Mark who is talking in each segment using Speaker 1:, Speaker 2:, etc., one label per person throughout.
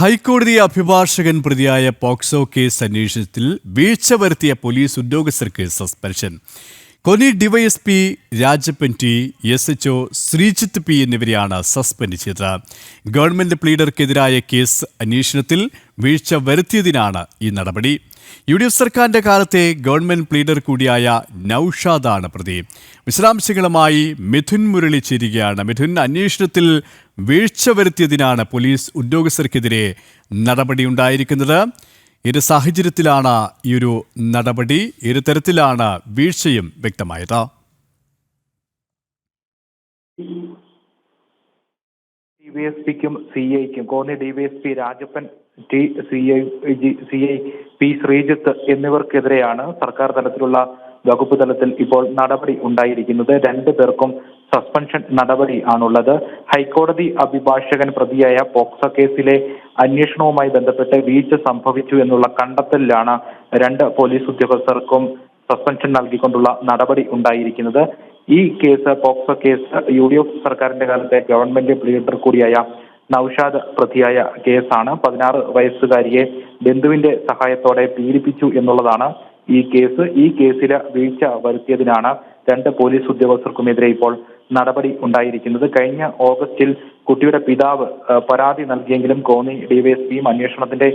Speaker 1: ഹൈക്കോടതി അഭിഭാഷകൻ പ്രതിയായ പോക്സോ കേസ് അന്വേഷണത്തിൽ വീഴ്ച വരുത്തിയ പോലീസ് ഉദ്യോഗസ്ഥർക്ക് suspension. Konni DYSP Rajappan T S H O Sreejith P എന്നിവരെയാണ് സസ്പെൻഡ് ചെയ്തത്. ഗവൺമെന്റ് പ്ലീഡർക്കെതിരായ കേസ് അന്വേഷണത്തിൽ വീഴ്ച വരുത്തിയതിനാണ് ഈ നടപടി. യു ഡി എഫ് സർക്കാരിന്റെ കാലത്തെ ഗവൺമെന്റ് പ്ലീഡർ കൂടിയായ നൌഷാദാണ് പ്രതി. വിശദാംശങ്ങളുമായി മിഥുൻ മുരളി ചേരുകയാണ്. മിഥുൻ അന്വേഷണത്തിൽ വീഴ്ച വരുത്തിയതിനാണ് പോലീസ് ഉദ്യോഗസ്ഥർക്കെതിരെ നടപടിയുണ്ടായിരിക്കുന്നത് ഏത് സാഹചര്യത്തിലാണ് ഈ ഒരു നടപടി ഏത് തരത്തിലാണ് വീഴ്ചയും വ്യക്തമായത്.
Speaker 2: ഡിവൈഎസ്പിക്കും C ഐക്കും Konni DYSP Rajappan T C I G C I P Sreejith എന്നിവർക്കെതിരെയാണ് സർക്കാർ തലത്തിലുള്ള വകുപ്പ് തലത്തിൽ ഇപ്പോൾ നടപടി ഉണ്ടായിരിക്കുന്നത്. രണ്ടു പേർക്കും സസ്പെൻഷൻ നടപടി ആണുള്ളത്. ഹൈക്കോടതി അഭിഭാഷകൻ പ്രതിയായ പോക്സോ കേസിലെ അന്വേഷണവുമായി ബന്ധപ്പെട്ട് വീഴ്ച സംഭവിച്ചു എന്നുള്ള കണ്ടെത്തലിലാണ് രണ്ട് പോലീസ് ഉദ്യോഗസ്ഥർക്കും സസ്പെൻഷൻ നൽകിക്കൊണ്ടുള്ള നടപടി ഉണ്ടായിരിക്കുന്നത്. ഈ case POCSO case U D F സർക്കാരിന്റെ കാലത്തെ ഗവൺമെന്റ് ലീഡർ കൂടിയായ നൌഷാദ് പ്രതിയായ കേസാണ്. പതിനാറ് വയസ്സുകാരിയെ ബന്ധുവിന്റെ സഹായത്തോടെ പീഡിപ്പിച്ചു എന്നുള്ളതാണ് ഈ കേസ്. ഈ കേസിൽ വീഴ്ച വരുത്തിയതിനാണ് രണ്ട് പോലീസ് ഉദ്യോഗസ്ഥർക്കുമെതിരെ ഇപ്പോൾ നടപടി ഉണ്ടായിരിക്കുന്നത്. കഴിഞ്ഞ ഓഗസ്റ്റിൽ കുട്ടിയുടെ പിതാവ് പരാതി നൽകിയെങ്കിലും കോന്നി ഡിവൈഎസ്പിയും അന്വേഷണത്തിന്റെ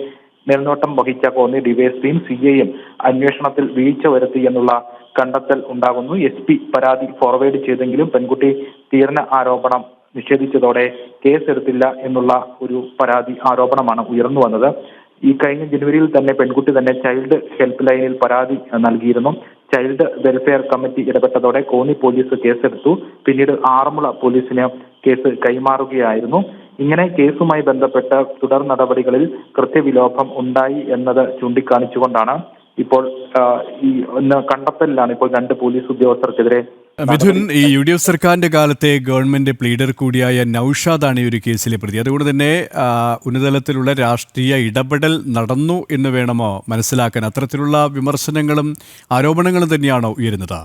Speaker 2: മേൽനോട്ടം വഹിച്ച കോന്നി ഡിവൈഎസ്പിയും സി ഐയും അന്വേഷണത്തിൽ വീഴ്ച വരുത്തി എന്നുള്ള കണ്ടെത്തൽ ഉണ്ടാകുന്നു. എസ് പി പരാതി ഫോർവേഡ് ചെയ്തെങ്കിലും പെൺകുട്ടി തീർന്ന ആരോപണം നിഷേധിച്ചതോടെ കേസെടുത്തില്ല എന്നുള്ള ഒരു പരാതി ആരോപണമാണ് ഉയർന്നു വന്നത്. ഈ കഴിഞ്ഞ ജനുവരിയിൽ തന്നെ പെൺകുട്ടി തന്നെ ചൈൽഡ് ഹെൽപ്പ് ലൈനിൽ പരാതി നൽകിയിരുന്നു. ചൈൽഡ് വെൽഫെയർ കമ്മിറ്റി ഇടപെട്ടതോടെ കോന്നി പോലീസ് കേസെടുത്തു. പിന്നീട് ആറന്മുള പോലീസിന് കേസ് കൈമാറുകയായിരുന്നു. ഇങ്ങനെ കേസുമായി ബന്ധപ്പെട്ട തുടർ നടപടികളിൽ കൃത്യവിലോപം ഉണ്ടായി എന്നത് ചൂണ്ടിക്കാണിച്ചുകൊണ്ടാണ് ഇപ്പോൾ ഈ കണ്ടെത്തലിലാണ് ഇപ്പോൾ രണ്ട് പോലീസ് ഉദ്യോഗസ്ഥർക്കെതിരെ
Speaker 1: മിഥുൻ ഈ യു ഡി എഫ് സർക്കാരിന്റെ കാലത്തെ ഗവൺമെന്റ് പ്ലീഡർ കൂടിയായ നൌഷാദാണ് ഈ ഒരു കേസിലെ പ്രതി. അതുകൊണ്ട് തന്നെ ഉന്നതലത്തിലുള്ള രാഷ്ട്രീയ ഇടപെടൽ നടന്നു എന്ന് വേണമോ മനസ്സിലാക്കാൻ? അത്തരത്തിലുള്ള വിമർശനങ്ങളും ആരോപണങ്ങളും തന്നെയാണോ ഉയരുന്നത്?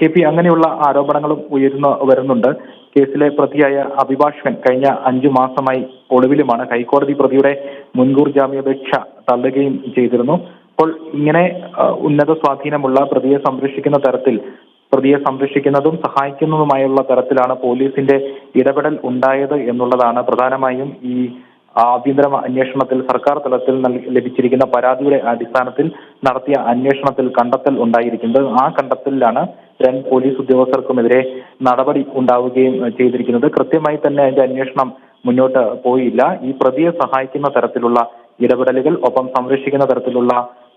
Speaker 2: കെ പി അങ്ങനെയുള്ള ആരോപണങ്ങളും ഉയർന്നു വരുന്നുണ്ട്. കേസിലെ പ്രതിയായ അഭിഭാഷകൻ കഴിഞ്ഞ അഞ്ചു മാസമായി ഒളിവിലുമാണ്. ഹൈക്കോടതി പ്രതിയുടെ മുൻകൂർ ജാമ്യാപേക്ഷ തള്ളുകയും ചെയ്തിരുന്നു. അപ്പോൾ ഇങ്ങനെ ഉന്നത സ്വാധീനമുള്ള പ്രതിയെ സംരക്ഷിക്കുന്ന തരത്തിൽ പ്രതിയെ സംരക്ഷിക്കുന്നതും സഹായിക്കുന്നതുമായുള്ള തരത്തിലാണ് പോലീസിന്റെ ഇടപെടൽ ഉണ്ടായത് എന്നുള്ളതാണ് പ്രധാനമായും ഈ ആഭ്യന്തര അന്വേഷണത്തിൽ സർക്കാർ തലത്തിൽ ലഭിച്ചിരിക്കുന്ന പരാതിയുടെ അടിസ്ഥാനത്തിൽ നടത്തിയ അന്വേഷണത്തിൽ കണ്ടെത്തൽ ഉണ്ടായിരിക്കുന്നത്. ആ കണ്ടെത്തലിലാണ് രണ്ട് പോലീസ് ഉദ്യോഗസ്ഥർക്കുമെതിരെ നടപടി ഉണ്ടാവുകയും ചെയ്തിരിക്കുന്നത്. കൃത്യമായി തന്നെ അതിന്റെ അന്വേഷണം മുന്നോട്ട് പോയില്ല. ഈ പ്രതിയെ സഹായിക്കുന്ന തരത്തിലുള്ള ഇടപെടലുകൾ ഒപ്പം സംരക്ഷിക്കുന്ന തരത്തിലുള്ള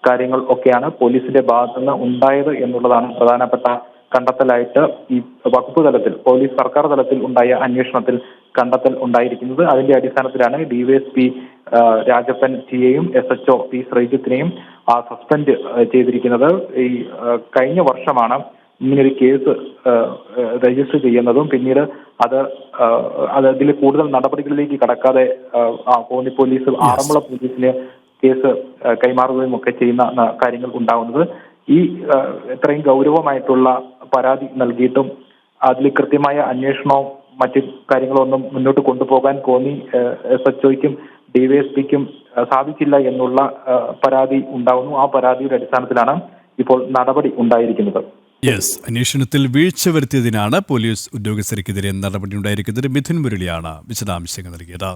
Speaker 2: കാര്യങ്ങൾ ഒക്കെയാണ് പോലീസിന്റെ ഭാഗത്തുനിന്ന് ഉണ്ടായത് എന്നുള്ളതാണ് പ്രധാനപ്പെട്ട കണ്ടെത്തലായിട്ട് ഈ വകുപ്പ് തലത്തിൽ പോലീസ് സർക്കാർ തലത്തിൽ ഉണ്ടായ അന്വേഷണത്തിൽ കണ്ടെത്തൽ ഉണ്ടായിരിക്കുന്നത്. അതിന്റെ അടിസ്ഥാനത്തിലാണ് ഡിവൈഎസ്പി രാജപ്പൻ ടിയെയും എസ് എച്ച് ഒ പി ശ്രീജിത്തിനെയും ആ, സസ്പെൻഡ് ചെയ്തിരിക്കുന്നത്. ഈ കഴിഞ്ഞ വർഷമാണ് ഇങ്ങനൊരു കേസ് രജിസ്റ്റർ ചെയ്യുന്നതും പിന്നീട് അത് അത് അതിൽ കൂടുതൽ നടപടികളിലേക്ക് കടക്കാതെ കോന്നി പോലീസ് ആറന്മുള പോലീസിന് കേസ് കൈമാറുകയും ഒക്കെ ചെയ്യുന്ന കാര്യങ്ങൾ ഉണ്ടാകുന്നത് ഈ ഇത്രയും ഗൗരവമായിട്ടുള്ള പരാതി നൽകിയിട്ടും അതിൽ കൃത്യമായ അന്വേഷണവും മറ്റ് കാര്യങ്ങളൊന്നും മുന്നോട്ട് കൊണ്ടുപോകാൻ കോന്നി എസ് എച്ച് ഒയ്ക്കും ഡിവൈഎസ്പിക്കും സാധിച്ചില്ല എന്നുള്ള പരാതി ഉണ്ടാവുന്നു. ആ പരാതിയുടെ അടിസ്ഥാനത്തിലാണ് ഇപ്പോൾ നടപടി ഉണ്ടായിരിക്കുന്നത്.
Speaker 1: യെസ് അന്വേഷണത്തിൽ വീഴ്ച വരുത്തിയതിനാണ് പോലീസ് ഉദ്യോഗസ്ഥർക്കെതിരെ നടപടി ഉണ്ടായിരിക്കുന്നത്. മിഥുൻ മുരളിയാണ് വിശദാംശങ്ങൾ നൽകിയത്.